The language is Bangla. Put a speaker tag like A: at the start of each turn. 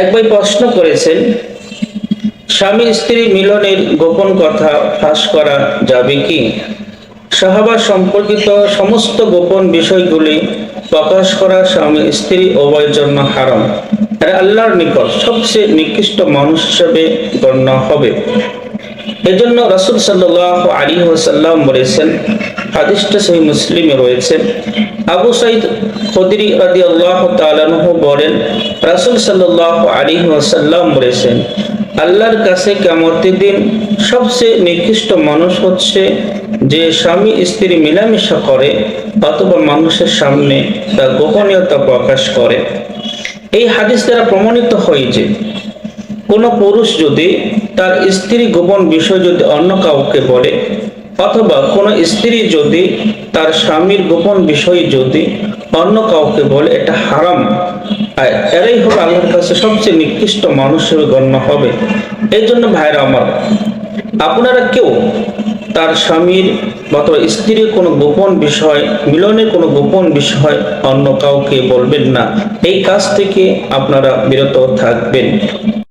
A: এক ভাই প্রশ্ন করেছেন, স্বামী স্ত্রী মিলনের গোপন কথা ফাঁস করা যাবে কি? সাহাবা সম্পর্কিত সমস্ত গোপন বিষয়গুলি প্রকাশ করা স্বামী স্ত্রী উভয়ের জন্য হারাম। আর আল্লাহর নিকট সবচেয়ে নিকৃষ্ট মানুষ হিসেবে গণ্য হবে। এজন্য রাসূল সাল্লাহ আলাইহি ওয়াসাল্লাম বলেছেন হাদিসটা সহিহ মুসলিমে রয়েছে। আবু সাইদ খুদরি রাদিয়াল্লাহু তাআলা আনহু বলেন, রাসূল সাল্লাল্লাহু আলাইহি ওয়াসাল্লাম বলেছেন, আল্লাহর কাছে কিয়ামতের দিন সবচেয়ে নিকৃষ্ট মানুষ হচ্ছে যে স্বামী স্ত্রী মিলামেশা করে অথবা মানুষের সামনে তার গোপনীয়তা প্রকাশ করে। এই হাদিস দ্বারা প্রমাণিত হয় যে, কোনো পুরুষ যদি তার স্ত্রী গোপন বিষয় যদি অন্য কাউকে বলে অথবা কোনো স্ত্রী যদি তার স্বামীর গোপন বিষয় যদি অন্য কাউকে বলে এটা হারাম এরাই হলো আল্লাহর কাছে সবচেয়ে নিকৃষ্ট মানুষ হিসেবে গণ্য হবে। এই জন্য ভাইরা আমার, আপনারা কেউ তার স্বামীর অথবা স্ত্রীর কোনো গোপন বিষয়, মিলনের কোনো গোপন বিষয় অন্য কাউকে বলবেন না। এই কাজ থেকে আপনারা বিরত থাকবেন।